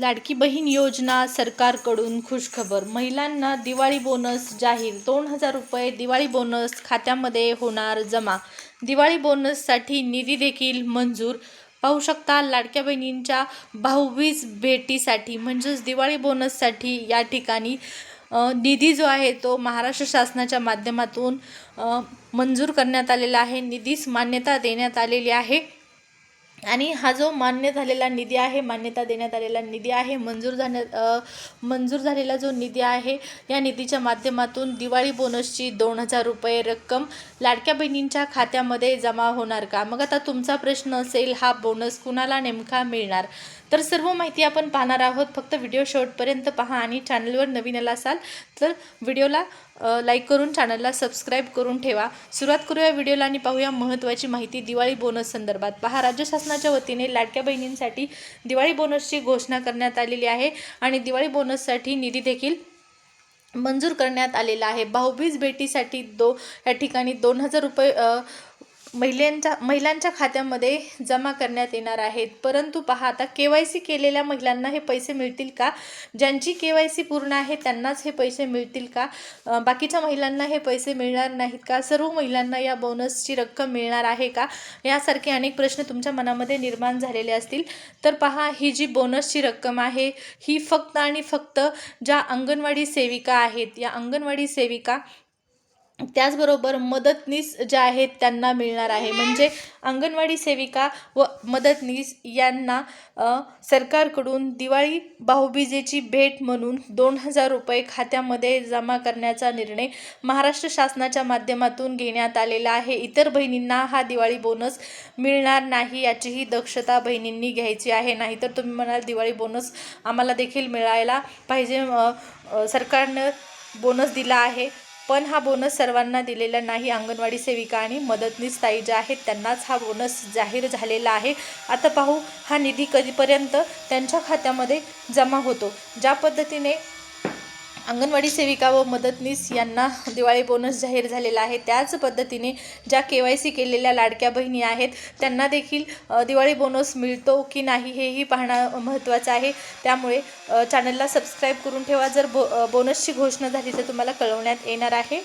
लाडकी बहीण योजना सरकारकडून खुशखबर. महिलांना दिवाळी बोनस जाहीर. दोन हजार रुपये दिवाळी बोनस खात्यामध्ये होणार जमा. दिवाळी बोनससाठी निधी देखील मंजूर. पाहू शकता लाडक्या बहिणींच्या भाऊबीज भेटीसाठी म्हणजेच दिवाळी बोनससाठी या ठिकाणी निधी जो आहे तो महाराष्ट्र शासनाच्या माध्यमातून मंजूर करण्यात आलेला आहे. निधीस मान्यता देण्यात आलेली आहे. आणि हा जो मान्य झालेला निधी आहे मान्यता देण्यात आलेला निधी आहे मंजूर झाल्या मंजूर झालेला जो निधी आहे या निधीच्या माध्यमातून दिवाळी बोनसची दोन हजार रुपये रक्कम लाडक्या बहिणींच्या खात्यामध्ये जमा होणार का? मग आता तुमचा प्रश्न असेल हा बोनस कुणाला नेमका मिळणार? तर सर्व माहिती आपण पाहणार आहोत. फक्त व्हिडिओ शेवटपर्यंत पहा आणि चॅनलवर नवीन आला असाल तर व्हिडिओला लाईक करून चॅनलला सबस्क्राईब करून ठेवा. सुरुवात करूया व्हिडिओला आणि पाहूया महत्त्वाची माहिती दिवाळी बोनस संदर्भात. पहा राज्य शासनाच्या वतीने लाडक्या बहिणींसाठी दिवाळी बोनसची घोषणा करण्यात आलेली आहे आणि दिवाळी बोनससाठी निधी देखील मंजूर करण्यात आलेला आहे. भाऊबीज भेटीसाठी दो या ठिकाणी दोन हजार रुपये महिलांच्या महिलांच्या खात्यामध्ये जमा करण्यात येणार आहेत. परंतु पहा आता के वाय सी केलेल्या महिलांना हे पैसे मिळतील का? ज्यांची के वाय सी पूर्ण आहे त्यांनाच हे पैसे मिळतील का? बाकीच्या महिलांना हे पैसे मिळणार नाहीत का? सर्व महिलांना या बोनसची रक्कम मिळणार आहे का? यासारखे अनेक प्रश्न तुमच्या मनामध्ये निर्माण झालेले असतील. तर पहा ही जी बोनसची रक्कम आहे ही फक्त आणि फक्त ज्या अंगणवाडी सेविका आहेत. या अंगणवाडी सेविका त्याचबरोबर मदतनीस ज्या आहेत त्यांना मिळणार आहे. म्हणजे अंगणवाडी सेविका व मदतनीस यांना सरकारकडून दिवाळी भाऊबीजेची भेट म्हणून दोन हजार रुपये खात्यामध्ये जमा करण्याचा निर्णय महाराष्ट्र शासनाच्या माध्यमातून घेण्यात आलेला आहे. इतर बहिणींना हा दिवाळी बोनस मिळणार नाही याचीही दक्षता बहिणींनी घ्यायची आहे. नाहीतर तुम्ही म्हणाल दिवाळी बोनस आम्हाला देखील मिळायला पाहिजे. सरकारनं बोनस दिला आहे. पण हा बोनस सर्वांना दिलेला नाही. अंगणवाडी सेविका आणि मदतनीस ताई ज्या आहेत त्यांनाच हा बोनस जाहीर झालेला आहे. आता पाहू हा निधी कधीपर्यंत त्यांच्या खात्यामध्ये जमा होतो? ज्या पद्धतीने अंगणवाडी सेविका व मदतनीस यांना दिवाळी बोनस जाहीर झालेला आहे. त्याच पद्धतीने ज्या के वाय सी केलेल्या लाडक्या बहिणी आहेत त्यांना देखील दिवाळी बोनस मिळतो की नाही हेही पाहणं महत्त्वाचं आहे. त्यामुळे चॅनलला सबस्क्राईब करून ठेवा. जर बो बोनसची घोषणा झाली तर तुम्हाला कळवण्यात येणार आहे.